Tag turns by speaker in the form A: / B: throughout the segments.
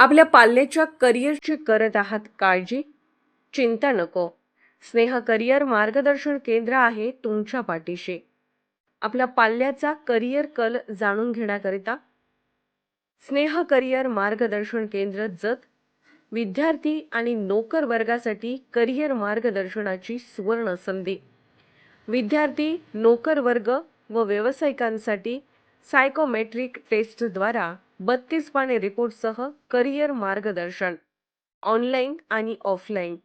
A: आपल्या पाल्याच्या करिअरची करत आहात काळजी? चिंता नको. स्नेह करिअर मार्गदर्शन केंद्र आहे तुमच्या पाठीशी. आपल्या पाल्याचा करिअर कल जाणून घेण्याकरिता. स्नेह करिअर मार्गदर्शन केंद्र जत. विद्यार्थी आणि नोकर वर्गासाठी करिअर मार्गदर्शनाची सुवर्ण संधी. विद्यार्थी नोकर वर्ग व व्यावसायिकांसाठी सायकोमेट्रिक टेस्टद्वारा बत्तीस पाने रिपोर्टसह करिअर मार्गदर्शन ऑनलाईन आणि ऑफलाईन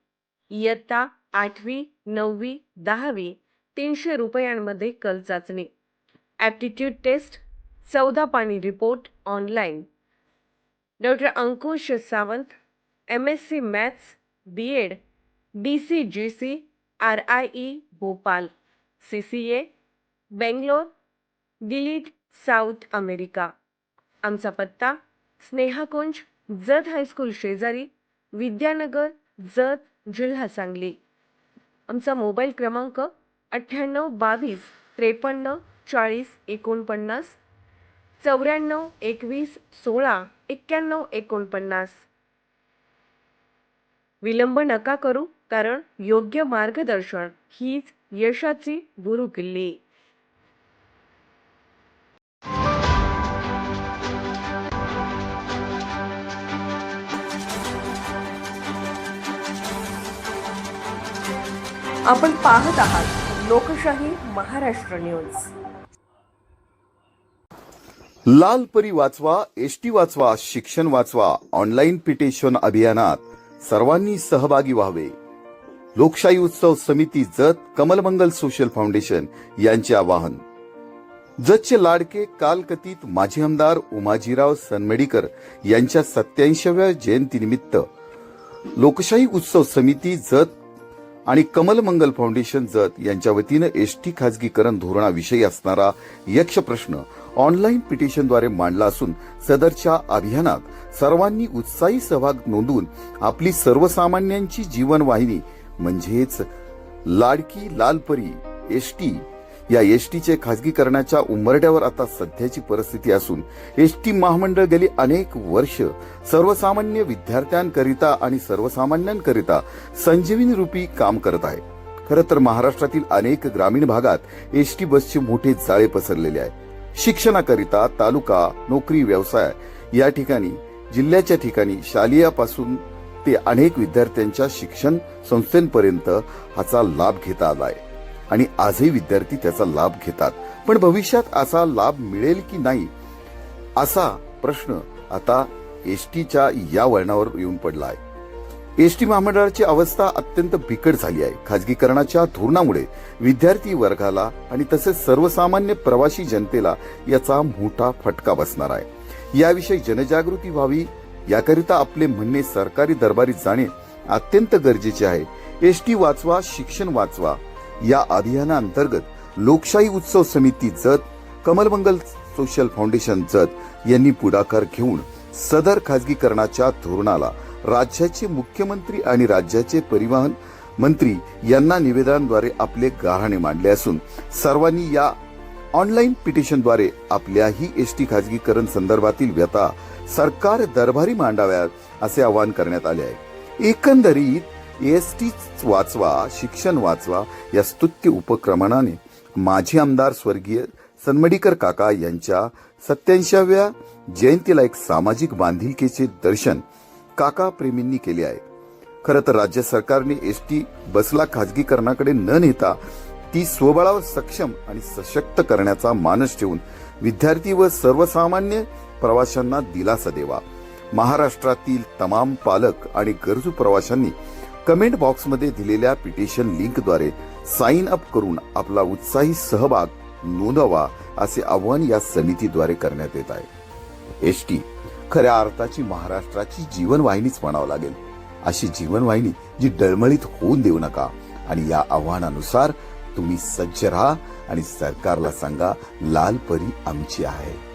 A: इयत्ता आठवी नववी दहावी तीनशे रुपयांमध्ये कल चाचणी. ॲप्टिट्यूड टेस्ट चौदा पाणी report online doctor Ankush Sawant M S C maths B Ed D C G C R I E Bhopal. C C A Bangalore D Litt South America. आमचा पत्ता स्नेहाकुंज जत हायस्कूल शेजारी विद्यानगर जत जिल्हा सांगली. आमचा मोबाईल क्रमांक अठ्ठ्याण्णव बावीस त्रेपन्न चाळीस एकोणपन्नास चौऱ्याण्णव एकवीस सोळा एक्क्याण्णव एकोणपन्नास. विलंब नका करू कारण योग्य मार्गदर्शन हीच यशाची गुरुकिल्ली. आपण पाहत आहात लोकशाही महाराष्ट्र न्यूज.
B: लाल परी वाचवा एसटी वाचवा शिक्षण वाचवा ऑनलाईन पिटिशन अभियानात सर्वांनी सहभागी व्हावे. लोकशाही उत्सव समिती जत कमलमंगल सोशल फाउंडेशन यांचे आवाहन. जतचे लाडके कालकथित माजी आमदार उमाजीराव सनमेडीकर यांच्या सत्याऐंशीव्या जयंतीनिमित्त लोकशाही उत्सव समिती जत आणि कमल मंगल फाउंडेशन जत यांच्या वतीनं एसटी खाजगीकरण धोरणाविषयी असणारा यक्ष प्रश्न ऑनलाईन पिटिशनद्वारे मांडला असून सदरच्या अभियानात सर्वांनी उत्साही सहभाग नोंदवून आपली सर्वसामान्यांची जीवनवाहिनी म्हणजेच लाडकी लालपरी एसटी या एसटीचे खाजगीकरणाच्या उंबरड्यावर आता सध्याची परिस्थिती असून एसटी महामंडळ गेली अनेक वर्ष सर्वसामान्य विद्यार्थ्यांकरिता आणि सर्वसामान्यांकरिता संजीवनी रूपी काम करत आहे. खरं तर महाराष्ट्रातील अनेक ग्रामीण भागात एसटी बसचे मोठे जाळे पसरलेले आहे शिक्षणाकरिता तालुका नोकरी व्यवसाय या ठिकाणी जिल्ह्याच्या ठिकाणी शालेयापासून ते अनेक विद्यार्थ्यांच्या शिक्षण संस्थेपर्यंत ह्याचा लाभ घेता आला आहे. आणि आजही विद्यार्थी त्याचा लाभ घेतात. पण भविष्यात असा लाभ मिळेल की नाही? असा प्रश्न आता एसटीच्या या वळणावर येऊन पडला आहे एसटी महामंडळाची अवस्था अत्यंत बिकट झाली आहे. खाजगीकरणाच्या धोरणामुळे विद्यार्थी वर्गाला आणि तसेच सर्वसामान्य प्रवासी जनतेला याचा मोठा फटका बसणार आहे. याविषयी जनजागृती व्हावी याकरिता आपले म्हणणे सरकारी दरबारी जाणे अत्यंत गरजेचे आहे. एसटी वाचवा शिक्षण वाचवा या अभियानाअंतर्गत लोकशाही उत्सव समिती जत कमलमंगल सोशल फाउंडेशन जत यांनी पुढाकार घेऊन सदर खाजगीकरणाच्या धोरणाला राज्याचे मुख्यमंत्री आणि राज्याचे परिवहन मंत्री यांना निवेदनाद्वारे आपले गाऱ्हाणे मांडले असून सर्वांनी या ऑनलाईन पिटिशनद्वारे आपल्याही एस टी खाजगीकरण संदर्भातील व्यथा सरकार दरबारी मांडाव्यात असे आवाहन करण्यात आले आहे. एकंदरीत एस टीच वाचवा शिक्षण वाचवा या स्तुत्य उपक्रमणाने माजी आमदार स्वर्गीय सनमडीकर काका यांच्या सत्याऐंशाव्या जयंतीला एक सामाजिक बांधिलकीचे दर्शन काका प्रेमींनी केले आहे. खरं तर राज्य सरकारने एस टी बसला खाजगीकरणाकडे न नेता ती स्वबळावर सक्षम आणि सशक्त करण्याचा मानस ठेवून विद्यार्थी व सर्वसामान्य प्रवाशांना दिलासा देवा. महाराष्ट्रातील तमाम पालक आणि गरजू प्रवाशांनी कमेंट बॉक्समध्ये दिलेल्या पिटिशन लिंकद्वारे साइन अप करून आपला उत्साही सहभाग नोंदवा असे आवाहन या समितीद्वारे करण्यात येत आहे. एसटी खऱ्या अर्थाची महाराष्ट्राची जीवनवाहिनीच म्हणावं लागेल. अशी जीवनवाहिनी जी डळमळीत होऊन देऊ नका आणि या आव्हानानुसार तुम्ही सज्ज राहा आणि सरकारला सांगा लाल परी आमची आहे.